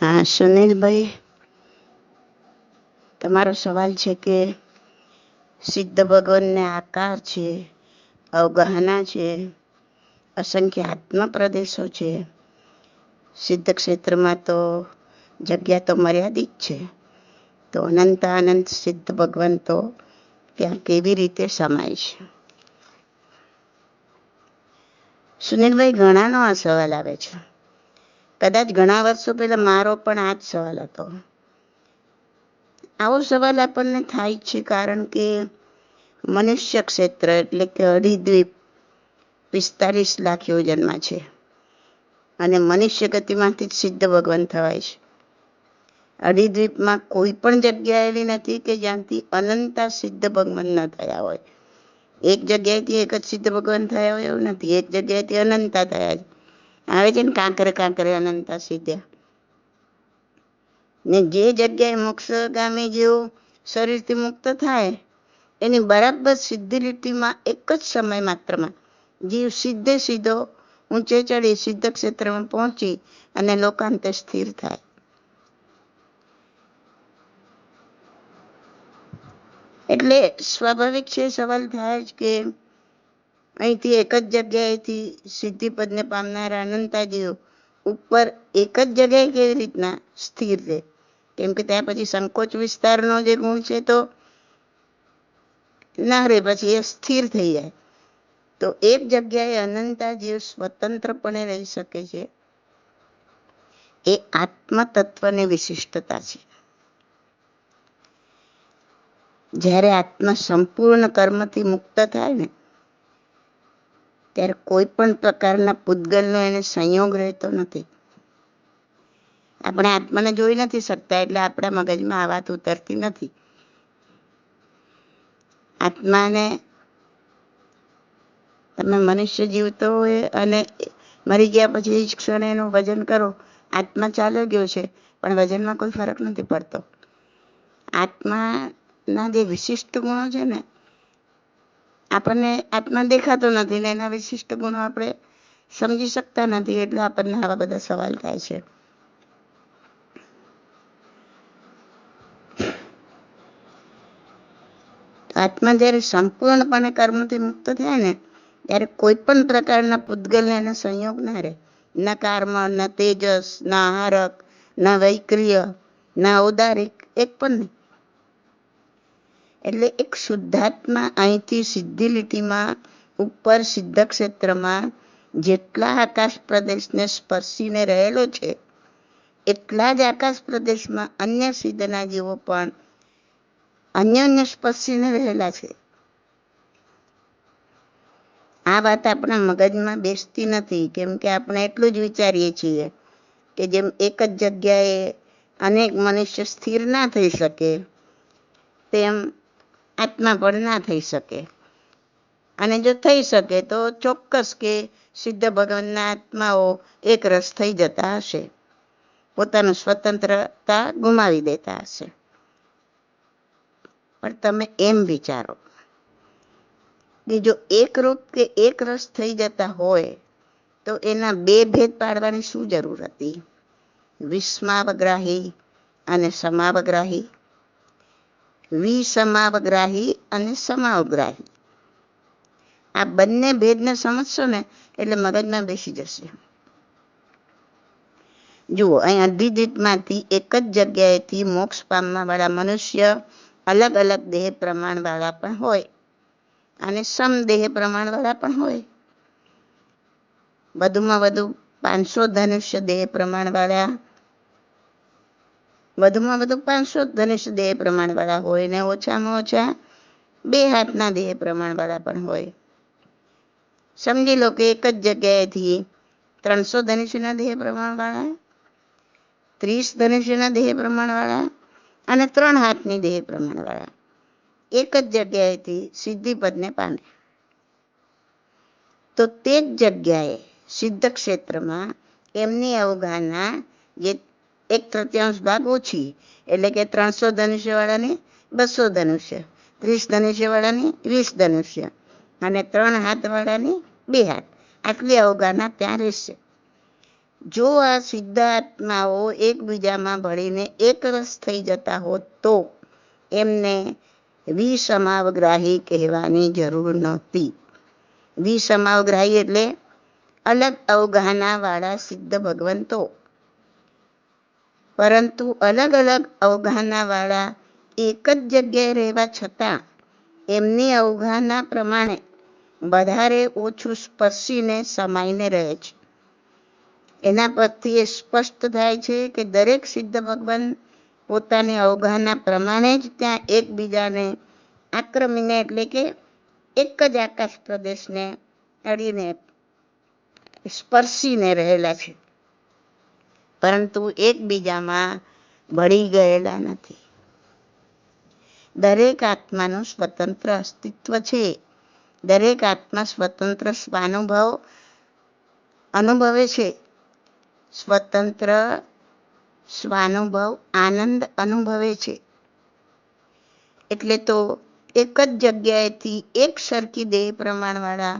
હા, સુનિલભાઈ, તમારો સવાલ છે કે સિદ્ધ ભગવાનને આકાર છે, અવગહના છે, અસંખ્ય આત્મ પ્રદેશો છે, સિદ્ધ ક્ષેત્રમાં તો જગ્યા તો મર્યાદિત છે, તો અનંત આનંદ સિદ્ધ ભગવાન તો ત્યાં કેવી રીતે સમાય છે? સુનિલભાઈ, ઘણાનો આ સવાલ આવે છે. કદાચ ઘણા વર્ષો પહેલા મારો પણ આ જ સવાલ હતો. આવો સવાલ આપણને થાય છે કારણ કે મનુષ્ય ક્ષેત્ર એટલે કે અઢી પિસ્તાલીસ લાખ યોજનમાં છે. અને મનુષ્ય ગતિમાંથી જ સિદ્ધ ભગવાન થવાય છે. અઢિદ્વીપમાં કોઈ પણ જગ્યા એવી નથી કે જ્યાંથી અનંતા સિદ્ધ ભગવાન ન થયા હોય. એક જગ્યાએથી એક જ સિદ્ધ ભગવાન થયા હોય એવું નથી. એક જગ્યાએથી અનંતા થયા છે. આવે છે ને કાંકરે કાંકરે અનંતા સીધ્યા ને જે જગ્યાએ મોક્ષગામી જેવું શરીરથી મુક્ત થાય, એની બરાબર સીધી લીટીમાં એક જ સમય માત્રમાં જીવ સીધે સીધો ઊંચે ચડી સિદ્ધ ક્ષેત્રમાં પહોંચી અને લોકાંતે સ્થિર થાય. એટલે સ્વાભાવિક છે, સવાલ થાય જ કે અહીંથી એક જ જગ્યાએથી સિદ્ધિપદને પામનાર અનંતાજીઓ ઉપર એક જ જગ્યાએ કેવી રીતના સ્થિર રહે? કેમ કે ત્યાં પછી સંકોચ વિસ્તારનો જે ગુણ છે તો ના રહે, પછી એ સ્થિર થઈ જાય. તો એક જગ્યાએ અનંતા જીવ સ્વતંત્રપણે રહી શકે છે એ આત્મતત્વની વિશિષ્ટતા છે. જ્યારે આત્મા સંપૂર્ણ કર્મથી મુક્ત થાય ને ત્યારે કોઈ પણ પ્રકારના પૂતગલનો એને સંયોગ રહેતો નથી. આપણે આત્માને જોઈ નથી શકતા એટલે આપણા મગજમાં આ વાત ઉતરતી નથી. આત્માને તમે મનુષ્ય જીવતો હોય અને મરી ગયા પછી જ ક્ષણે એનું વજન કરો, આત્મા ચાલ્યો ગયો છે, પણ વજનમાં કોઈ ફરક નથી પડતો. આત્માના જે વિશિષ્ટ ગુણો છે ને આપણને આત્મા દેખાતો નથી ને એના વિશિષ્ટ ગુણો આપણે સમજી શકતા નથી એટલે આપણને આવા બધા સવાલ થાય છે. આત્મા જ્યારે સંપૂર્ણપણે કર્મથી મુક્ત થાય ને, ત્યારે કોઈ પણ પ્રકારના પૂતગલને એનો સંયોગ ના રહે. ના કર્મ, ના તેજસ, ના હારક ના વૈક્રિય, ના ઔદારિક, એક પણ નહીં. એટલે એક શુદ્ધાત્મા અહીંથી સિદ્ધિ લીટીમાં ઉપર સિદ્ધ ક્ષેત્રમાં જેટલા આકાશ પ્રદેશને સ્પર્શીને રહેલો છે, એટલા જ આકાશ પ્રદેશમાં અન્ય સિદ્ધના જીવો પણ અન્ય અન્ય સ્પર્શીને રહેલા છે. આ વાત આપણા મગજમાં બેસતી નથી, કેમ કે આપણે એટલું જ વિચારીએ છીએ કે જેમ એક જ જગ્યાએ અનેક મનુષ્ય સ્થિર ના થઈ શકે, તેમ આત્મા પણ ના થઈ શકે. અને જો થઈ શકે તો ચોક્કસ કે સિદ્ધ ભગવાનના આત્માઓ એક રસ થઈ જતા હશે. પોતાનું સ્વતંત્રતા ગુમાવી દેતા હશે. પણ તમે એમ વિચારો કે જો એક રૂપ કે એક રસ થઈ જતા હોય, તો એના બે ભેદ પાડવાની શું જરૂર હતી? વિસ્માવગ્રાહી અને સમાવગ્રાહી. વિસમાવગ્રાહી અને સમાવગ્રાહી. આ બંને ભેદને સમજશો ને, એટલે મગજમાં બેસી જશે. જુઓ, અહીંયા દ્વિદિતમાંથી એક જ જગ્યાએથી મોક્ષ પામવા વાળા મનુષ્ય અલગ અલગ દેહ પ્રમાણ વાળા પણ હોય અને સમ દેહ પ્રમાણ વાળા પણ હોય. વધુમાં વધુ પાંચસો ધનુષ્ય દેહ પ્રમાણ વાળા વધુમાં વધુ પાંચસો ધનુષ દેહ પ્રમાણ વાળા હોય ને ઓછામાં ઓછા બે હાથના દેહ પ્રમાણ વાળા પણ હોય. સમજી લો કે એક જ જગ્યાએથી ત્રણસો ધનુષ્યના દેહ પ્રમાણ વાળા ત્રીસ ધનુષ્યના દેહ પ્રમાણ વાળા અને ત્રણ હાથની દેહ પ્રમાણ વાળા એક જ જગ્યાએથી સિદ્ધિપદને પામે. તો તે જ જગ્યાએ સિદ્ધ ક્ષેત્રમાં એમની અવગાહના જે એક તૃતીયાંશ ભાગ ઓછી, એટલે કે ત્રણસો ધનુષ્યવાળાની બસો ધનુષ્ય, ત્રીસ ધનુષ્યવાળાની વીસ ધનુષ્ય અને ત્રણ હાથવાળાની બે હાથ. આટલી અવગાહના ત્યાં રહેશે. જો આ સિદ્ધાત્માઓ એકબીજામાં ભળીને એકરસ થઈ જતા હોત તો એમને વિસમાવગ્રાહી કહેવાની જરૂર નહોતી. વિસમાવગ્રાહી એટલે અલગ અવગાનાવાળા સિદ્ધ ભગવંતો. પરંતુ અલગ અલગ અવગાહનાવાળા એક જ જગ્યાએ રહેવા છતાં એમની અવગાહના પ્રમાણે વધારે ઓછું સ્પર્શીને સમાઈને રહે છે. એના પરથી એ સ્પષ્ટ થાય છે કે દરેક સિદ્ધ ભગવાન પોતાની અવગાહના પ્રમાણે જ ત્યાં એકબીજાને આક્રમીને એટલે કે એક જ આકાશ પ્રદેશને અડીને સ્પર્શીને રહેલા છે. પરંતુ એકબીજામાં ભળી ગયેલા નથી. દરેક આત્માનું સ્વતંત્ર અસ્તિત્વ છે. દરેક આત્મા સ્વતંત્ર સ્વાનુભવ અનુભવે છે. સ્વતંત્ર સ્વાનુભવ આનંદ અનુભવે છે. એટલે તો એક જ જગ્યાએથી એક સરખી દેહ પ્રમાણવાળા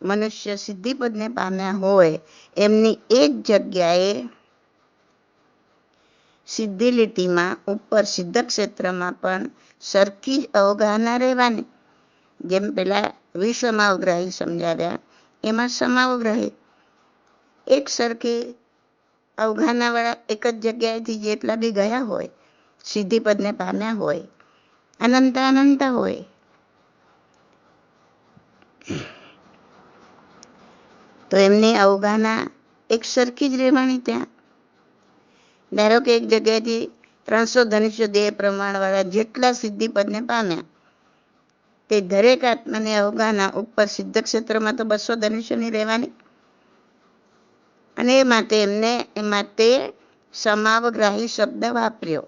મનુષ્ય સિદ્ધિપદને પામ્યા હોય, એમની એ જ જગ્યાએ સીધી લીટીમાં ઉપર સિદ્ધ ક્ષેત્રમાં પણ સરખી જ અવગાહના રહેવાની. જેમ પેલા વિસમાવગ્રાહી સમજાવ્યા, એમાં સમાવગ્રાહી. એક સરખી અવગાહના વાળા એક જ જગ્યાએથી જેટલા બી ગયા હોય, સિદ્ધિપદને પામ્યા હોય, અનંત અનંત હોય. તો એમની અવગાહના એક સરખી જ રહેવાની ત્યાં. ધારો કે એક જગ્યાએથી ત્રણસો ધનુષ્ય દેહ પ્રમાણવાળા જેટલા સિદ્ધિપદને પામ્યા, તે દરેક આત્માની અવગાના ઉપર સિદ્ધ ક્ષેત્રમાં તો બસો ધનુષ્યની રહેવાની. અને એ માટે એમને, એ માટે સમાવગ્રાહી શબ્દ વાપર્યો.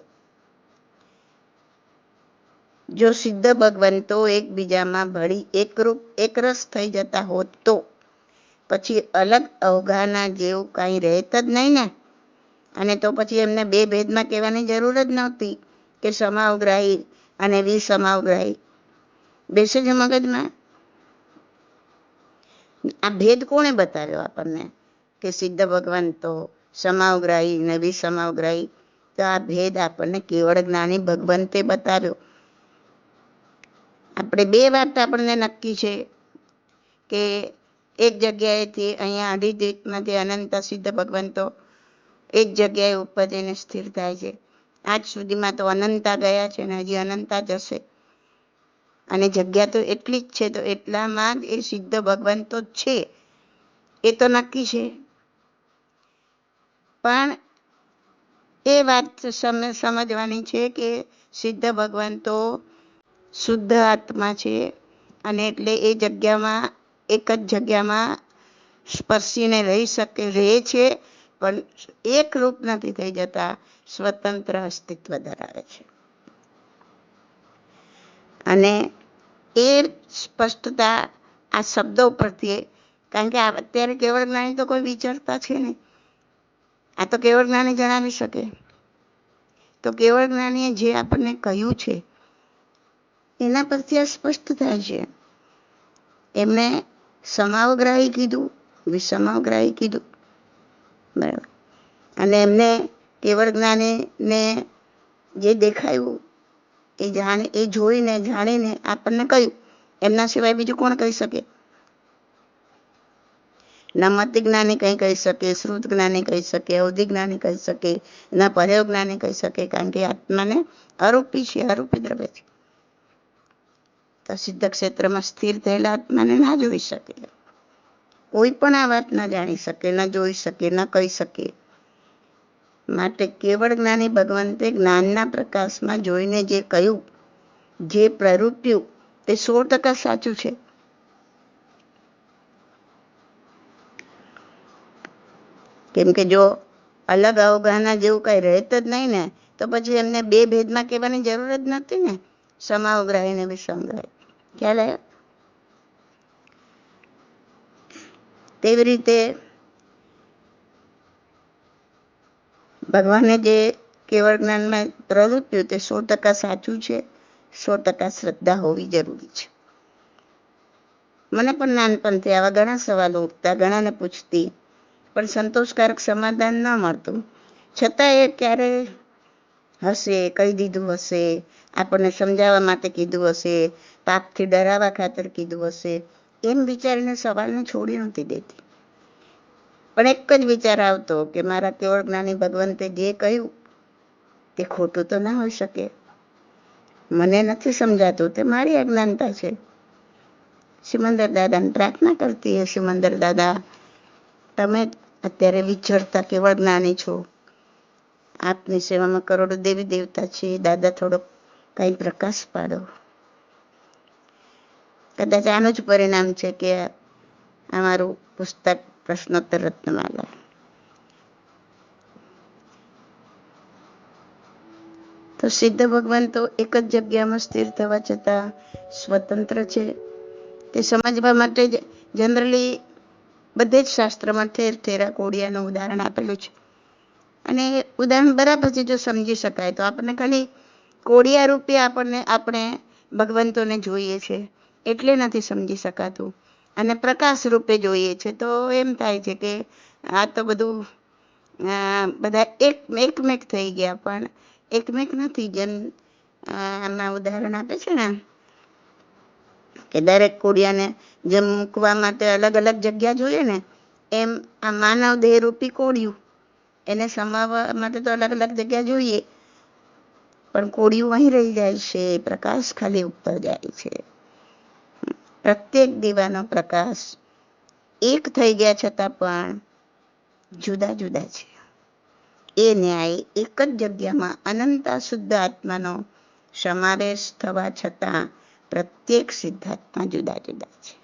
જો સિદ્ધ ભગવંતો એકબીજામાં ભળી એકરૂપ, એકરસ થઈ જતા હોત તો પછી અલગ અવગાના જેવું કાંઈ રહેત જ નહીં ને? અને તો પછી એમને બે ભેદમાં કહેવાની જરૂર જ નહોતી કે સમાવગ્રાહી અને વિસમાવગ્રાહી. બેસે છે મગજમાં? આ ભેદ કોણે બતાવ્યો આપણને? કે સિદ્ધ ભગવાન તો સમાવગ્રાહી ને વિસમાવગ્રાહી, તો આ ભેદ આપણને કેવળ જ્ઞાની ભગવંતે બતાવ્યો. આપણે બે વાત આપણને નક્કી છે કે એક જગ્યાએથી અહીંયા અઢી દ્વીપમાંથી અનંત સિદ્ધ ભગવંતો એક જગ્યાએ ઉપર એને સ્થિર થાય છે. આજ સુધીમાં તો અનંતા ગયા છે ને હજી અનંતા જશે. અને જગ્યા તો એટલી જ છે, તો એટલામાં એ સિદ્ધ ભગવંતો છે. એ તો નક્કી છે. પણ એ વાત સમજવાની છે કે સિદ્ધ ભગવાન તો શુદ્ધ આત્મા છે અને એટલે એ જગ્યામાં, એક જ જગ્યામાં સ્પર્શીને રહી શકે, રહે છે. પણ એક રૂપ નથી થઈ જતા, સ્વતંત્ર અસ્તિત્વ ધરાવે છે. અને એ સ્પષ્ટતા આ શબ્દો પરથી કારણ કે અત્યારે કેવળ જ્ઞાની તો કોઈ વિચારતા છે નહીં. આ તો કેવળ જ્ઞાની જણાવી શકે. તો કેવળ જ્ઞાનીએ જે આપણને કહ્યું છે, એના પરથી આ સ્પષ્ટ થાય છે. એમણે સમાવગ્રાહી કીધું, વિસમાવગ્રાહી કીધું. બરાબર. અને એમને કેવળ જ્ઞાનીને જે દેખાયું, એ જાણે, એ જોઈને, જાણીને આપણને કહ્યું. એમના સિવાય બીજું કોણ કહી શકે? નમતિ જ્ઞાની કંઈ કહી શકે, શ્રુત જ્ઞાની કહી શકે, અવધિ જ્ઞાની કહી શકે એના પર્યવ જ્ઞાની કહી શકે, કારણ કે આત્માને આરોપી છે, અરૂપી દ્રવ્ય છે. તો સિદ્ધ ક્ષેત્રમાં સ્થિર થયેલા આત્માને ના જોઈ શકે. કોઈ પણ આ વાત ના જાણી શકે, ન જોઈ શકે, ન કહી શકે. માટે કેવળ જ્ઞાની ભગવંતે જ્ઞાનના પ્રકાશમાં જોઈને જે કહ્યું, જે પ્રવૃત્યું, તે સો ટકા સાચું છે. કેમ કે જો અલગ અવગાહના જેવું કઈ રહેત જ નહીં ને, તો પછી એમને બે ભેદમાં કહેવાની જરૂર જ નથી ને, સમાવગ્રાહી ને વિસમગ્રાહી ખ્યાલ આવ્યો? તેવી રીતે ભગવાને જે કેવળ જ્ઞાનમાં પ્રવૃત્તિઓ તે સો ટકા સાચું છે, સો ટકા શ્રદ્ધા હોવી જરૂરી છે. મને પણ નાનપણથી આવા ઘણા સવાલો ઉઠતા, ઘણાને પૂછતી, પણ સંતોષકારક સમાધાન ન મળતું. છતાં એ ક્યારે હશે, કહી દીધું હશે, આપણને સમજાવવા માટે કીધું હશે, પાપથી ડરાવવા ખાતર કીધું હશે એમ વિચારીને સવાલને છોડી નહોતી દેતી. પણ એક જ વિચાર આવતો કે મારા કેવળ જ્ઞાની ભગવંતે જે કહ્યું તે ખોટું તો ના હોઈ શકે. મને નથી સમજાતું તે મારી અજ્ઞાનતા છે. સિમંદર દાદાને પ્રાર્થના કરતી હે, સિમંદર દાદા, તમે અત્યારે વિચરતા કેવળ જ્ઞાની છો. આપની સેવામાં કરોડો દેવી દેવતા છે. દાદા થોડોક કંઈ પ્રકાશ પાડો. કદાચ આનું જ પરિણામ છે કે અમારું પુસ્તક પ્રશ્નોત્તર રત્નમાલા તો સિદ્ધ ભગવાન તો એક જ જગ્યામાં સ્થિર થવા છતાં સ્વતંત્ર છે. તે સમજવા માટે જનરલી બધે જ શાસ્ત્રમાં ઠેર ઠેરા કોડિયાનું ઉદાહરણ આપેલું છે. અને ઉદાહરણ બરાબર છે જો સમજી શકાય તો આપણને ખાલી કોડિયા રૂપે આપણને, આપણે ભગવંતોને જોઈએ છે. એટલે નથી સમજી શકાતું. અને પ્રકાશ રૂપે જોઈએ છે, તો એમ થાય છે કે આ તો બધું બધા એક, એકમેક થઈ ગયા, પણ એકમેક નથી. જેમ આમાં ઉદાહરણ આપે છે ને, કે દરેક કોડિયાને જેમ મૂકવા માટે અલગ અલગ જગ્યા જોઈએ ને, એમ આ માનવ દેહ રૂપી કોડિયું, એને સમાવવા માટે તો અલગ અલગ જગ્યા જોઈએ, પણ કોડિયું અહીં રહી જાય છે, પ્રકાશ ખાલી ઉપર જાય છે. પ્રત્યેક દીવાનો પ્રકાશ એક થઈ ગયા છતાં પણ જુદા જુદા છે. એ ન્યાય એક જ જગ્યામાં અનંતા શુદ્ધ આત્માનો સમાવેશ થવા છતાં પ્રત્યેક સિદ્ધાર્થમાં જુદા જુદા છે.